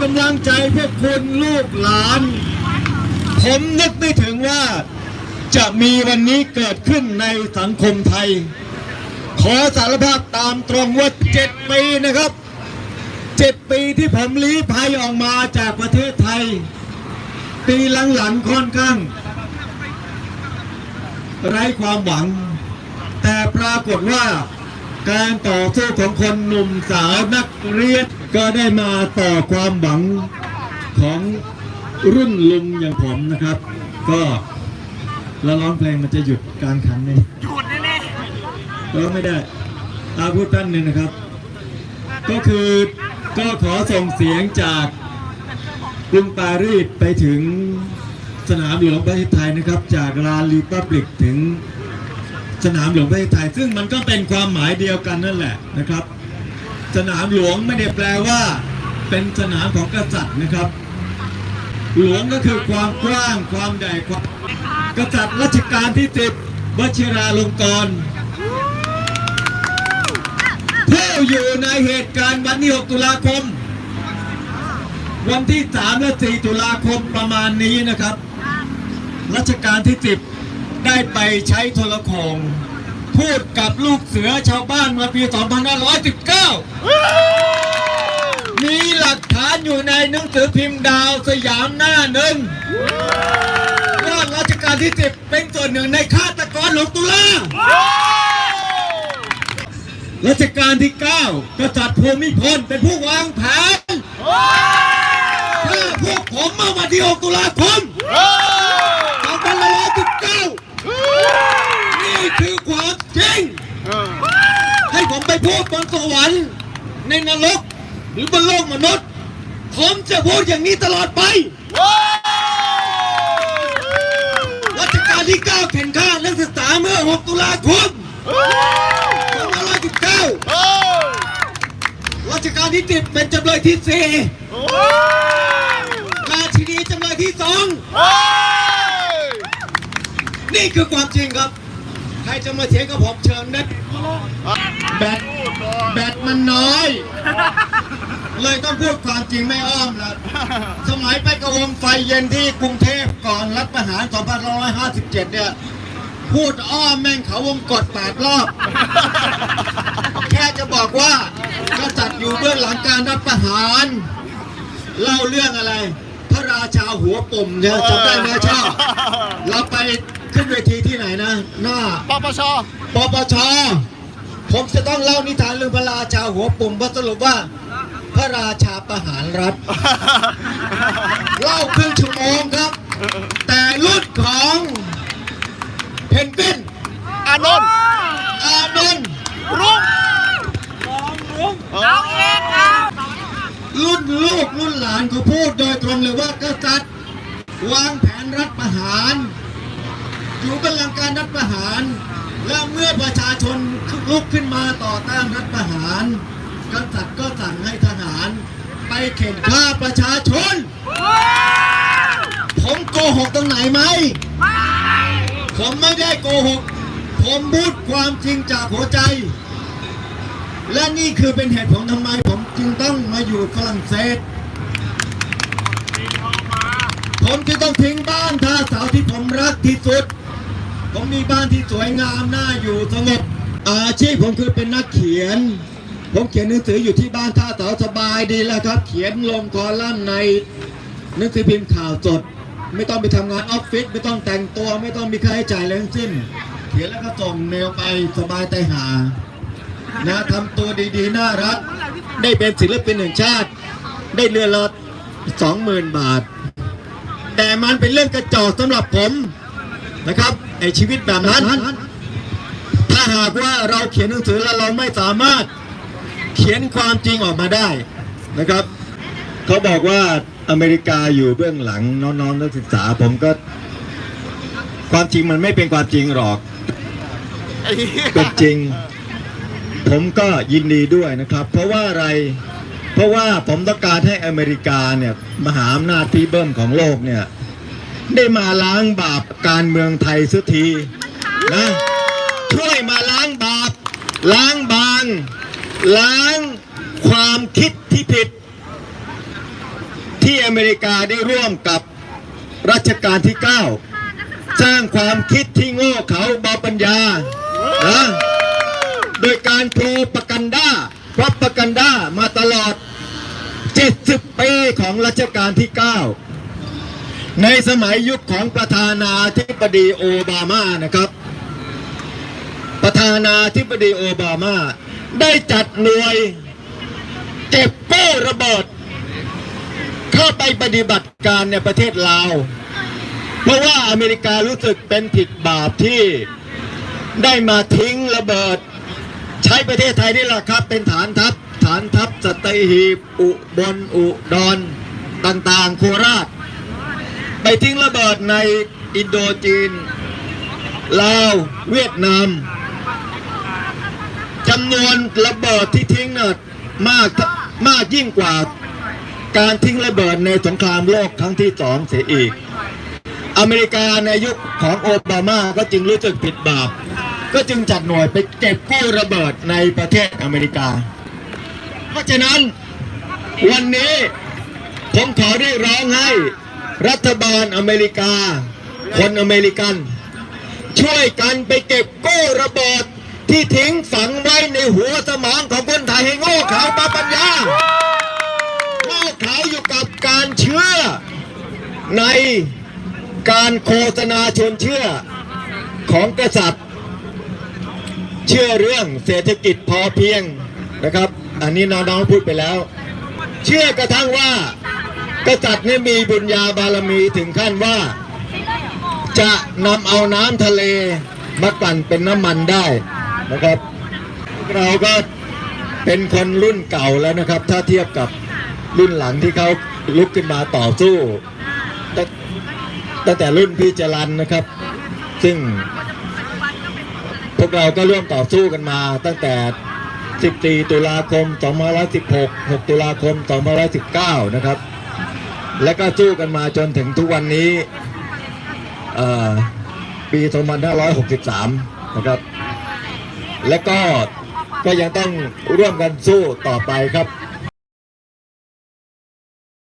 กำลังใจพวกคุณลูกหลาน ผมนึกไม่ถึงว่าจะมีวันนี้เกิดขึ้นในสังคมไทย ขอสารภาพตามตรงว่าเจ็ดปีนะครับเจ็ดปีที่ผมลี้ภัยออกมาจากประเทศไทย ปีหลังๆค่อนข้าง ไร้ความหวัง แต่ปรากฏว่า การต่อสู้ของคนหนุ่มสาวนักเรียนก็ได้มาต่อความหวังของรุ่นลุงอย่างผมนะครับ ก็แล้วร้องเพลงมันจะหยุดการขันไหมหยุดแน่ร้องไม่ได้อาพูดท่านหนึ่งนะครับ ก็คือก็ขอส่งเสียงจากกรุงปารีสไปถึงสนามหลวงประเทศไทยนะครับ จากลานรีพับลิกถึง สนามหลวงประเทศไทย ซึ่งมันก็เป็นความหมายเดียวกันนั่นแหละนะครับ สนามหลวงไม่ได้แปลว่า เป็นสนามของกษัตริย์นะครับ หลวงก็คือความกว้างความใหญ่ความกษัตริย์รัชกาลที่สิบวชิราลงกรณ์ผู้อยู่ในเหตุการณ์วันที่ 6 ตุลาคม วันที่ 3 และ 4 ตุลาคมประมาณนี้นะครับ รัชกาลที่ 10 ได้ไปใช้โทรโขงพูดกับลูกเสือชาวบ้านเมื่อปี 2519 มีหลักฐานอยู่ในหนังสือพิมพ์ดาวสยามหน้าหนึ่งว่ารัชกาลที่10เป็นส่วนหนึ่งในฆาตกรหลวงตุลารัชกาลที่ 9 กษัตริย์ภูมิพลเป็นผู้วางแผนถ้าพวกผมเมื่อวันที่ 6 ตุลาคม2519นี่คือความจริง ให้ผมไปพูดบน สวรรค์ในนรก หรือบนโลกมนุษย์ ผมจะพูดอย่างนี้ตลอดไปรัชกาลที่ 9 เข็นฆ่านักศึกษาเมื่อ 6 ตุลาคม2519รัชกาลที่ 10 เป็นจำเลยที่ 4 ราชินีจำเลยที่ 2 นี่คือความจริงครับ ใครจะมาเถียงกับผมเชิญนะแบต แบตมันน้อย เลยต้องพูดความจริงไม่อ้อมแล้วสมัยไปกระวงไฟเย็นที่กรุงเทพก่อนรัฐประหาร 2557 เนี่ย พูดอ้อมแม่งเขาวงกดแปดรอบ แค่จะบอกว่ากษัตริย์อยู่เบื้องหลังการรัฐประหาร เล่าเรื่องอะไร พระราชาหัวปุ่มเนี่ยจำได้ไหมชอบเราไปขึ้นเวทีที่ไหนนะ หน้าปปชปปช ผมจะต้องเล่านิทานเรื่องพระราชาหัวปุ่มเพราะสรุปว่า พระราชาประหารรัฐเล่าครึ่งชั่วโมงครับ แต่รุ่นของเพนกวินอานนท์อานนท์รุ่งน้องเอกครับรุ่นลูกรุ่นหลานเขาพูดโดยตรงเลยว่ากษัตริย์วางแผนรัฐประหาร อยู่กำลังการรัฐประหาร และเมื่อประชาชนลุกขึ้นมาต่อต้านรัฐประหารกษัตริย์ก็สั่งให้ทหาร ไปเข็นฆ่าประชาชน ผมโกหกตรงไหนไหม ผมไม่ได้โกหก ผมพูดความจริงจากหัวใจ และนี่คือเป็นเหตุผลทำไมผมจึงต้องมาอยู่ฝรั่งเศส ผมจึงต้องทิ้งบ้านท่าสาวที่ผมรักที่สุด ผมมีบ้านที่สวยงามน่าอยู่สงบอาชีพผมคือเป็นนักเขียน ผมเขียนหนังสืออยู่ที่บ้านท่าเสาสบายดีแล้วครับ เขียนลงคอลัมน์ในหนังสือพิมพ์ข่าวสด ไม่ต้องไปทำงานออฟฟิศไม่ต้องแต่งตัวไม่ต้องมีค่าใช้จ่ายอะไรทั้งสิ้น เขียนแล้วก็ส่งเมลไปสบายใจหานะทำตัวดีๆน่ารัก ได้เป็นศิลปินแห่งชาติ ได้เรือนละสองหมื่นบาท แต่มันเป็นเรื่องกระจอกสำหรับผม นะครับไอชีวิตแบบนั้น ถ้าหากว่าเราเขียนหนังสือแล้วเราไม่สามารถเขียนความจริงออกมาได้นะครับเขาบอกว่าอเมริกาอยู่เบื้องหลังน้องๆนักศึกษาผมก็ ความจริงมันไม่เป็นความจริงหรอกเหี้ยเป็นจริง ผมก็ยินดีด้วยนะครับ เพราะว่าอะไรเพราะว่าผมต้องการให้อเมริกาเนี่ยมหาอำนาจที่เบิ้มของโลกเนี่ย ได้มาล้างบาปการเมืองไทยสักทีนะช่วยมาล้างบาป ล้างบาง ล้างความคิดที่ผิด ที่อเมริกาได้ร่วมกับรัชกาลที่ 9 สร้างความคิดที่โง่เขลาบาปัญญานะโดยการโปรปกันด้าพรอปกันด้ามาตลอด 70 ปีของรัชกาลที่ 9 ในสมัยยุคของประธานาธิบดีโอบามานะครับ ประธานาธิบดีโอบามา ได้จัดหน่วยเก็บกู้ระเบิด เข้าไปปฏิบัติการในประเทศลาว เพราะว่าอเมริการู้สึกเป็นผิดบาปที่ได้มาทิ้งระเบิด ใช้ประเทศไทยนี่แหละครับ เป็นฐานทัพฐานทัพสัตหีบอุบลอุดรต่างๆ โคราช ไปทิ้งระเบิดในอินโดจีน ลาว เวียดนามจำนวนระเบิดที่ทิ้งน่ะมากมากยิ่งกว่าการทิ้งระเบิดในสงครามโลกครั้งที่สองเสียอีก อเมริกาในยุคของโอบามาก็จึงรู้สึกผิดบาป ก็จึงจัดหน่วยไปเก็บกู้ระเบิดในประเทศอเมริกา เพราะฉะนั้นวันนี้ผมขอเรียกร้องให้ รัฐบาลอเมริกา คนอเมริกัน ช่วยกันไปเก็บกู้ระเบิดที่ทิ้งฝังไว้ในหัวสมองของคนไทยให้โง่เขลาปาปัญญาโง่เขลาอยู่กับการเชื่อ ในการโฆษณาชวนเชื่อของกษัตริย์ เชื่อเรื่องเศรษฐกิจพอเพียงนะครับ อันนี้น้องๆพูดไปแล้ว เชื่อกระทั่งว่า กษัตริย์นี่มีบุญญาบารมีถึงขั้นว่า จะนำเอาน้ำทะเลมากั่นเป็นน้ำมันได้นะครับ เราก็เป็นคนรุ่นเก่าแล้วนะครับ ถ้าเทียบกับรุ่นหลังที่เขาลุกขึ้นมาต่อสู้ตั้งตั้งแต่รุ่นพี่จรันนะครับ ซึ่ง พวกเราก็ร่วมต่อสู้กันมาตั้งแต่ 14 ตุลาคม 2516 6 ตุลาคม 2519 นะครับ และก็จู้กันมาจนถึงทุกวันนี้ปี2563 นะครับ และก็ก็ยังต้องร่วมกันสู้ต่อไปครับ